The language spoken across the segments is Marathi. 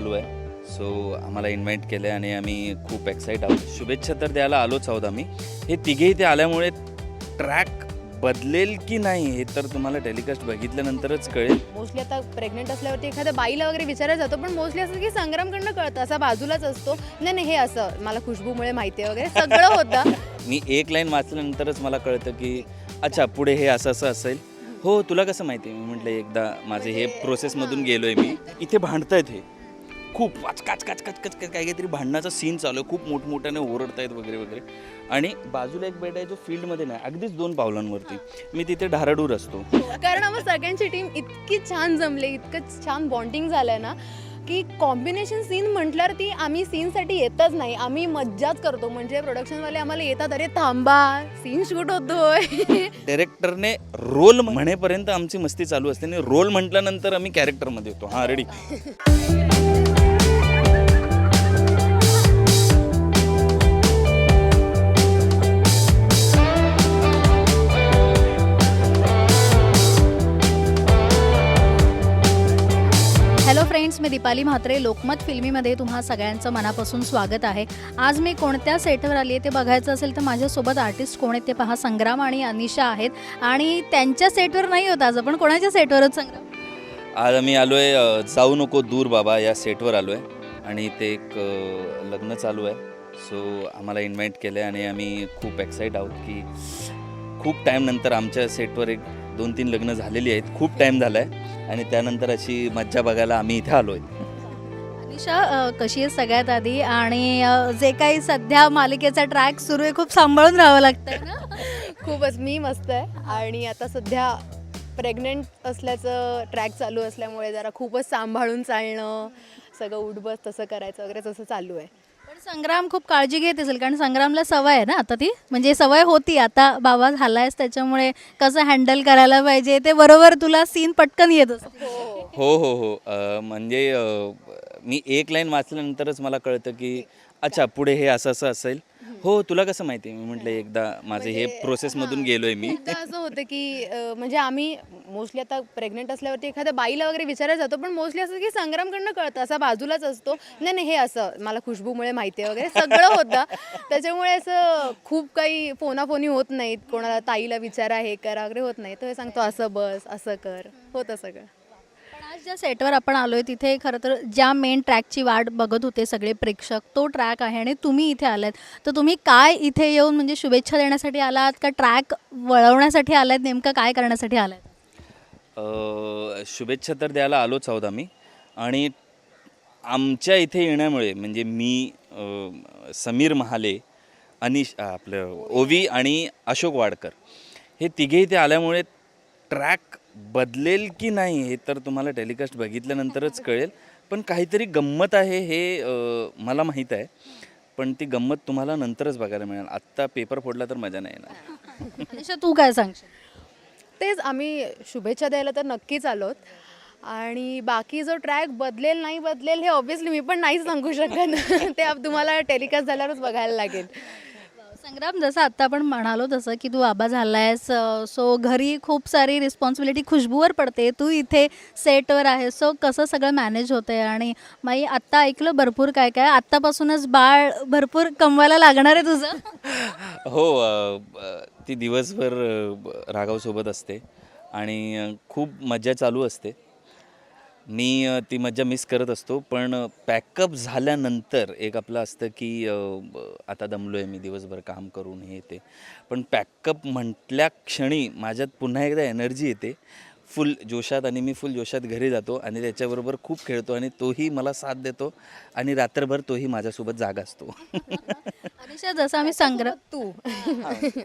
चालू आहे. सो आम्हाला इन्व्हाइट केलं आहे आणि आम्ही खूप एक्साईट आहोत. शुभेच्छा तर द्यायला आलोच आहोत आम्ही. हे तिघेही ते आल्यामुळे ट्रॅक बदलेल की नाही हे तर तुम्हाला टेलिकास्ट बघितल्यानंतरच कळेल. मोस्टली आता प्रेग्नेंट असल्यावरती एखाद्या बाईला वगैरे विचारायला जातो पण मोस्टली असं की संग्रामकडनं कळतं असा बाजूलाच असतो. नाही नाही हे असं मला खुशबूमुळे माहिती आहे वगैरे सगळं होतं. मी एक लाईन वाचल्यानंतरच मला कळतं की अच्छा पुढे हे असं असं असेल. हो तुला कसं माहिती आहे? मी म्हटलं एकदा माझे हे प्रोसेसमधून गेलो आहे मी. इथे भांडतायत हे. खूप वाच काच काच काच काच काच काहीतरी भांडणाचा सीन चालू आहे. खूप मोठमोठ्याने ओरडतायत वगैरे वगैरे. आणि बाजूला एक बेड आहे जो फील्डमध्ये नाही अगदीच दोन पावलांवरती. मी तिथे धाराडूर असतो. कारण आम्ही सगळ्यांची टीम इतकी छान जमले इतकं छान बॉन्डिंग झालंय ना की कॉम्बिनेशन सीन म्हटल्यावर ती आम्ही सीनसाठी येतच नाही. आम्ही मज्जाच करतो. म्हणजे प्रोडक्शनवाले आम्हाला येतात अरे थांबा सीन शूट होतोय. डायरेक्टरने रोल म्हणेपर्यंत आमची मस्ती चालू असते. आणि रोल म्हटल्यानंतर आम्ही कॅरेक्टरमध्ये येतो. हां रेडी फ्रेंड्स मी दीपाली म्हात्रे. लोकमत फिल्मीमध्ये तुम्हा सगळ्यांचं मनापासून स्वागत आहे. आज मी कोणत्या सेटवर आली आहे ते बघायचं असेल तर माझ्यासोबत आर्टिस्ट कोण आहेत ते पहा. संग्राम आणि अनिशा आहेत. आणि त्यांच्या सेटवर नाही होत आज आपण. कोणाच्या सेटवरच संग्राम? आज आम्ही आलो आहे जाऊ नको दूर बाबा या सेटवर आलो आहे आणि ते एक लग्न चालू आहे. सो आम्हाला इन्व्हाइट केलं आहे आणि आम्ही खूप एक्साईट आहोत की खूप टाईमनंतर आमच्या सेटवर एक दोन तीन लग्न झालेली आहेत. खूप टाईम झाला आहे आणि त्यानंतर अशी मज्जा बघायला आम्ही इथे आलो आहे अनिशा कशी आहे सगळ्यात आधी? आणि जे काही सध्या मालिकेचा ट्रॅक सुरू आहे खूप सांभाळून राहावं लागतंय ना? खूपच. मी मस्त आहे. आणि आता सध्या प्रेग्नेंट असल्याचं ट्रॅक चालू असल्यामुळे जरा खूपच सांभाळून चालणं सगळं उठबस तसं करायचं वगैरे तसं चालू आहे. संग्राम खूप काळजी घेत असेल कारण संग्रामला सवय आहे ना आता ती. म्हणजे सवय होती आता बाबा झालायस त्याच्यामुळे कसं हँडल करायला पाहिजे ते बरोबर तुला सीन पटकन येत असते हो हो हो, हो. अं म्हणजे मी एक लाईन वाचल्यानंतरच मला कळतं की अच्छा पुढे हे असं असं असेल? हो तुला कसं माहिती? मी म्हटलं एकदा माझे हे प्रोसेसमधून गेलो आहे मी. खूपदा असं होतं की अं, म्हणजे आम्ही मोस्टली आता प्रेग्नेंट असल्यावरती एखाद्या बाईला वगैरे विचारायला जातो पण मोस्टली असं की संग्रामकडनं कळतं असा बाजूलाच असतो. नाही नाही हे असं मला खुशबूमुळे माहिती आहे वगैरे सगळं होतं. त्याच्यामुळे असं खूप काही फोनाफोनी होत नाहीत. कोणाला ताईला विचारा हे करा वगैरे होत नाही. तो हे सांगतो असं बस असं कर. होतं सगळं. ज्या सेटवर आपण आलोय तिथे खरं तर ज्या मेन ट्रॅकची वाट बघत होते सगळे प्रेक्षक तो ट्रॅक आहे आणि तुम्ही इथे आलात. तर तुम्ही काय इथे येऊन म्हणजे शुभेच्छा देण्यासाठी आलात? का ट्रॅक वळवण्यासाठी आलात? नेमकं काय करण्यासाठी आलात? शुभेच्छा तर द्यायला आलोच आहोत आम्ही. आणि आमच्या इथे येण्यामुळे म्हणजे मी समीर महाले अनिश आपलं ओवी आणि अशोक वाडकर हे तिघे इथे आल्यामुळे ट्रॅक बदलेल की नाही हे तर तुम्हाला टेलिकास्ट बघितल्यानंतरच कळेल. पण काहीतरी गंमत आहे हे अ, मला माहीत आहे. पण ती गंमत तुम्हाला नंतरच बघायला मिळेल. आत्ता पेपर फोडला तर मजा नाही येणार. अनिशा तू काय सांगशील? तेच आम्ही शुभेच्छा द्यायला तर नक्कीच आलोत. आणि बाकी जो ट्रॅक बदलेल नाही बदलेल हे ऑब्व्हियसली मी पण नाही सांगू शकत. ते आप- तुम्हाला टेलिकास्ट झाल्यावरच बघायला लागेल. संग्राम जसं आत्ता आपण म्हणालो तसं की तू आबा झालायस सो घरी खूप सारी रिस्पॉन्सिबिलिटी खुशबूवर पडते. तू इथे सेटवर आहे सो कसं सगळं मॅनेज होतंय? आणि माई आत्ता ऐकलं भरपूर काय काय? आत्तापासूनच बाळ भरपूर कमवायला लागणार आहे तुझं. हो ती दिवसभर राघवसोबत असते. आणि खूप मजा चालू असते. मी ती मज्जा मिस करत असतो पण पॅकअप झाल्यानंतर एक आपलं असतं की आता दमलो आहे मी दिवसभर काम करून हे ते. पण पॅकअप म्हटल्या क्षणी माझ्यात पुन्हा एकदा एनर्जी येते. फुल जोशात आणि मी फुल जोशात घरी जातो आणि त्याच्याबरोबर खूप खेळतो आणि तोही मला साथ देतो आणि रात्रभर तोही माझ्यासोबत जागा असतो. अनिशा जसं आम्ही संग्राम तू.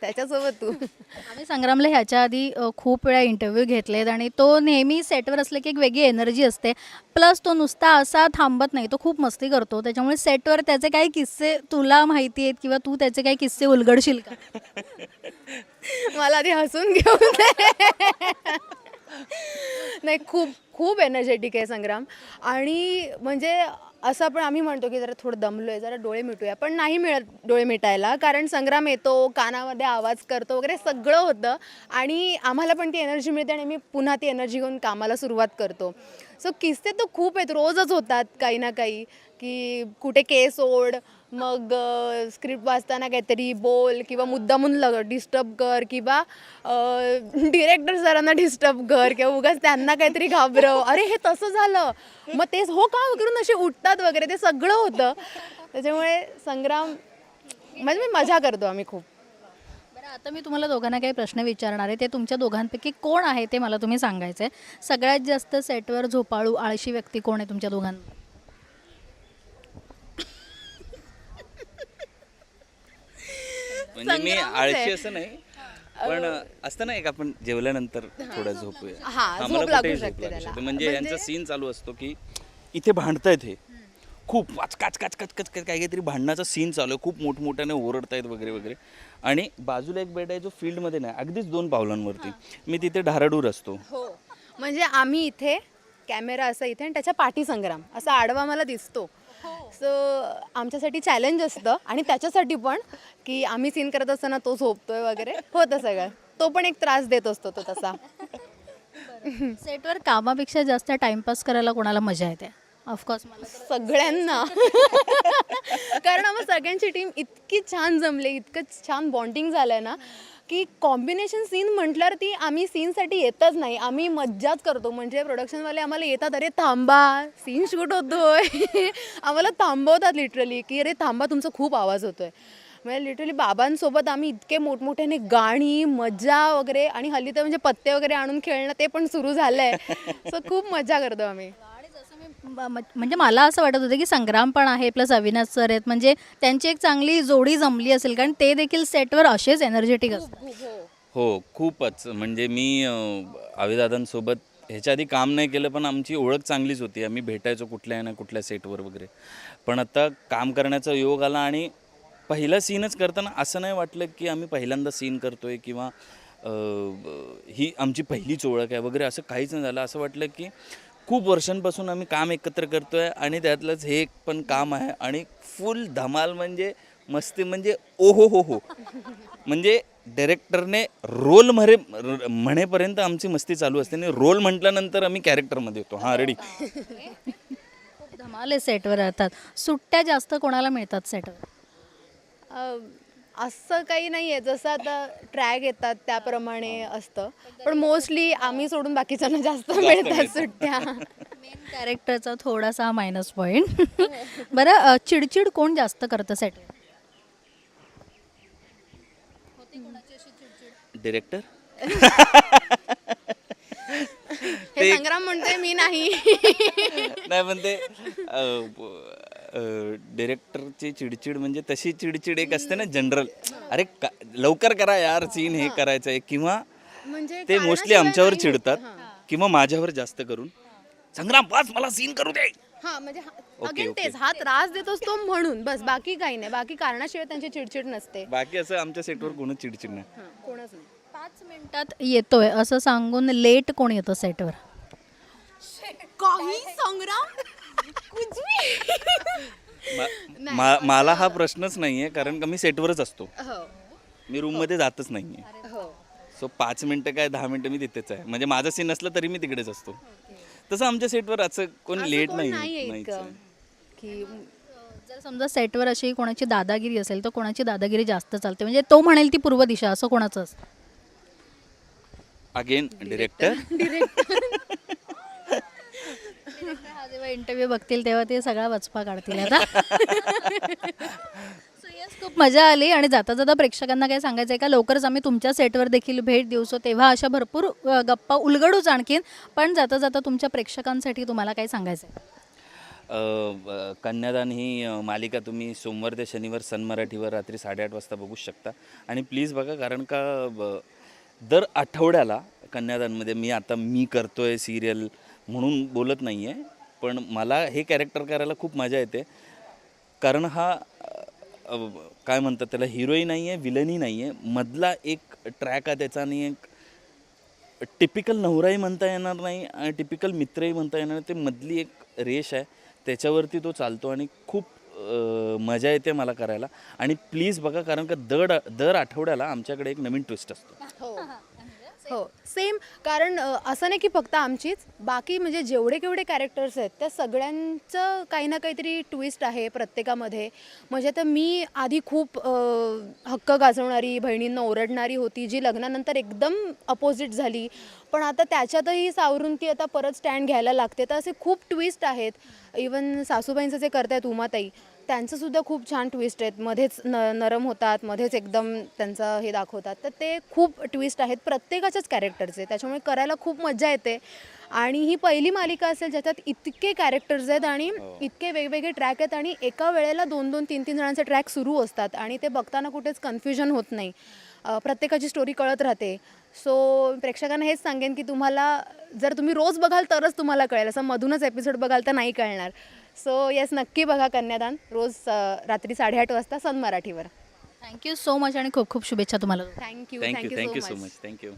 त्याच्यासोबत तू. आम्ही संग्रामला ह्याच्या आधी खूप वेळा इंटरव्ह्यू घेतलेत आणि तो नेहमी सेटवर असले की एक वेगळी एनर्जी असते. प्लस तो नुसता असा थांबत नाही तो खूप मस्ती करतो. त्याच्यामुळे सेटवर त्याचे काही किस्से तुला माहिती आहेत किंवा तू त्याचे काही किस्से उलगडशील का? मला आधी हसून घेऊन. नाही खूप खूप एनर्जेटिक आहे संग्राम. आणि म्हणजे असं आपण आम्ही म्हणतो की जरा थोडं दमलो आहे जरा डोळे मिटूया. पण नाही मिळत डोळे मिटायला कारण संग्राम येतो कानामध्ये आवाज करतो वगैरे सगळं होतं. आणि आम्हाला पण ती एनर्जी मिळते आणि मी पुन्हा ती एनर्जी घेऊन कामाला सुरुवात करतो. सो किस्से तर खूप आहेत. रोजच होतात काही ना काही. की कुठे केस ओढ मग स्क्रिप्ट वाचताना काहीतरी बोल किंवा मुद्दामून लग डिस्टर्ब कर किंवा डिरेक्टर सरांना डिस्टर्ब कर किंवा उगाच त्यांना काहीतरी घाबरव. अरे हे तसं झालं. मग तेच हो का करून असे उठतात वगैरे? ते सगळं होतं. त्याच्यामुळे संग्राम म्हणजे मी मजा करतो आम्ही खूप. आता मी तुम्हाला दोघांना काही प्रश्न विचारणार आहे ते तुमच्या दोघांपैकी कोण आहे ते मला तुम्ही सांगायचं आहे सगळ्यात जास्त सेटवर झोपाळू आळशी व्यक्ती कोण आहे तुमच्या दोघांना म्हणजे मी संग्रामच आळशी आहे. असं नाही पण असतं ना एक आपण जेवल्यानंतर थोडं झोपूया हा, झोप मला लागू कुठेही झोप शकते लागू त्याला. शकते. म्हणजे म्हणजे- यांचा सीन चालू असतो की इथे भांडतायत हे खूप वाच काच काच काच काच काच काय काहीतरी भांडणाचा सीन चालू आहे. खूप मोठमोठ्याने ओरडतायत वगैरे वगैरे. आणि बाजूला एक बेड आहे जो फील्डमध्ये नाही अगदीच दोन पावलांवरती. मी तिथे ढाराडूर असतो. हो. म्हणजे आम्ही इथे कॅमेरा असा इथे आणि त्याच्या पाठी संग्राम. असा आडवा मला दिसतो. सो आमच्यासाठी चॅलेंज असतं आणि त्याच्यासाठी पण की आम्ही सीन करत असताना तो झोपतोय वगैरे. होतं सगळं. तो पण एक त्रास देत असतो तो तसा. सेटवर कामापेक्षा जास्त टाइमपास करायला कोणाला मजा येते? ऑफकोर्स सगळ्यांना. कारण आम्हा सगळ्यांची टीम इतकी छान जमले इतकं छान बॉन्डिंग झालंय ना की कॉम्बिनेशन सीन म्हटल्यावर ती आम्ही सीनसाठी येतच नाही. आम्ही मज्जाच करतो. म्हणजे प्रोडक्शनवाले आम्हाला येतात अरे थांबा सीन शूट होतोय. आम्हाला थांबवतात लिटरली की अरे थांबा तुमचा खूप आवाज होतोय. म्हणजे लिटरली बाबांसोबत आम्ही इतके मोठमोठ्याने गाणी मजा वगैरे आणि हल्ली तर म्हणजे पत्ते वगैरे आणून खेळणं ते पण सुरू झालंय. सो खूप मजा करतो आम्ही. म्हणजे मला असं वाटत होतं की संग्राम पण आहे प्लस अविनाश सर आहेत. म्हणजे त्यांची एक चांगली जोडी जमली असेल कारण ते देखील सेटवर असेच एनर्जेटिक असतात. हो खूपच. म्हणजे मी अं, आविदादांसोबत ह्याच्या आधी काम नाही केलं पण आमची ओळख चांगलीच होती. आम्ही भेटायचो कुठल्या ना कुठल्या सेटवर वगैरे. पण आता काम करण्याचा योग आला आणि पहिला सीनच करताना असं नाही वाटलं की आम्ही पहिल्यांदा सीन करतोय किंवा ही आमची पहिलीच ओळख आहे वगैरे असं काहीच नाही झालं. असं वाटलं की खूप वर्षांपासून आम्ही काम एकत्र करतोय आणि त्यातलंच हे एक पण काम आहे आणि फुल धमाल म्हणजे मस्ती म्हणजे ओ हो हो. हो म्हणजे डायरेक्टरने रोल म्हणे म्हणेपर्यंत आमची मस्ती चालू असते आणि रोल म्हटल्यानंतर आम्ही कॅरेक्टरमध्ये येतो. हां रेडी खूप धमाल आहे सेटवर राहतात. सुट्ट्या जास्त कोणाला मिळतात सेटवर अ, असं काही नाही आहे जसं आता ट्रॅक येतात त्याप्रमाणे असतं. पण मोस्टली आम्ही सोडून बाकीच्यांना जास्त मिळतात सुट्ट्या. मेन कॅरेक्टरचा थोडासा मायनस पॉईंट बरं चिडचिड कोण जास्त करतं सेटवर डिरेक्टर हे संग्राम म्हणतोय मी नाही. नाही पण ते डिरेक्टरची चिडचिड म्हणजे तशी चिडचिड एक असते ना जनरल अरे का लवकर करा यार सीन हे करायचं आहे. किंवा म्हणजे ते मोस्टली आमच्यावर चिडतात. किंवा माझ्यावर जास्त करून. संग्राम बस मला सीन करू दे. हा म्हणजे ओके, अगेन ओके. तेच हा त्रास देतोस तो म्हणून. बस बाकी काही नाही. बाकी कारणाशिवाय त्यांची चिडचिड नसते. बाकी असं आमच्या सेटवर कोणच चिडचिड नाही. हां, कोणच नाही. पाच मिनिटात येतोय. असं सांगून लेट कोण येतं सेटवर काही संग्राम. मा- मा- मला हा प्रश्नच नाहीये कारण का मी सेटवरच असतो. हो. मी रूममध्ये जातच नाहीये. हो. सो पाच मिनटं काय दहा मिनटं मी तिथेच आहे. म्हणजे माझा सीन नसला तरी मी तिकडेच असतो. तसं आमच्या सेटवर असं कोण असं लेट कोण नाही नाहीये नाहीच इतकं. आहे. की जर समजा सेटवर अशी कोणाची दादागिरी असेल तर कोणाची दादागिरी जास्त चालते? म्हणजे तो म्हणेल ती पूर्व दिशा असं कोणाचं असतं? अगेन डिरेक्टर हा जेव्हा इंटरव्ह्यू बघतील तेव्हा ते सगळा वचपा काढतील आता. So yes, खूप मजा आली आणि जाता जाता प्रेक्षकांना काय सांगायचं आहे का लवकरच आम्ही तुमच्या सेटवर देखील भेट देऊ. सो तेव्हा अशा भरपूर अ, गप्पा उलगडूच आणखीन पण जाता जाता तुमच्या प्रेक्षकांसाठी तुम्हाला काय सांगायचं आहे? कन्यादान ही अ, मालिका तुम्ही सोमवार ते शनिवार सन मराठीवर रात्री साडेआठ वाजता बघू शकता. आणि प्लीज बघा कारण का ब- दर आठवड्याला कन्यादानमध्ये मी आता मी करतोय सिरियल म्हणून बोलत नाही आहे पण मला हे कॅरेक्टर करायला खूप मजा येते. कारण हा काय म्हणतात त्याला हिरोई नाही आहे विलनही नाही आहे मधला एक ट्रॅक आहे त्याचा आणि एक टिपिकल नवराही म्हणता येणार नाही आणि टिपिकल मित्रही म्हणता येणार नाही. ते मधली एक रेष आहे. त्याच्यावरती तो चालतो आणि खूप मजा येते मला करायला. आणि प्लीज बघा कारण का दर दर आठवड्याला आमच्याकडे एक नवीन ट्विस्ट असतो. हो. हो सेम कारण असं नाही की फक्त आमचीच. बाकी म्हणजे जेवढे केवढे कॅरेक्टर्स आहेत त्या सगळ्यांचं काही ना काहीतरी ट्विस्ट आहे प्रत्येकामध्ये. म्हणजे तर मी आधी खूप हक्क गाजवणारी बहिणींना ओरडणारी होती जी लग्नानंतर एकदम अपोजिट झाली. पण आता त्याच्यातही सावरून ती आता परत स्टँड घ्यायला लागते. तर असे खूप ट्विस्ट आहेत. इवन सासूबाईंचं जे करतायत उमाताई त्यांचं सुद्धा खूप छान ट्विस्ट आहेत. मध्येच न नरम होतात मध्येच एकदम त्यांचं हे दाखवतात. तर ते खूप ट्विस्ट आहेत प्रत्येकाच्याच कॅरेक्टरचे त्याच्यामुळे करायला खूप मजा येते. आणि ही पहिली मालिका असेल ज्याच्यात इतके कॅरेक्टर्स आहेत आणि इतके वेगवेगळे ट्रॅक आहेत आणि एका वेळेला दोन दोन तीन तीन जणांचे ट्रॅक सुरू असतात आणि ते बघताना कुठेच कन्फ्युजन होत नाही. प्रत्येकाची स्टोरी कळत राहते. सो प्रेक्षकांना हेच सांगेन की तुम्हाला जर तुम्ही रोज बघाल तरच तुम्हाला कळेल. असं मधूनच एपिसोड बघाल तर नाही कळणार. सो येस नक्की बघा कन्यादान रोज रात्री साडेआठ वाजता सन मराठीवर. थँक्यू सो मच आणि खूप खूप शुभेच्छा तुम्हाला. Thank you thank you thank you so so much much thank you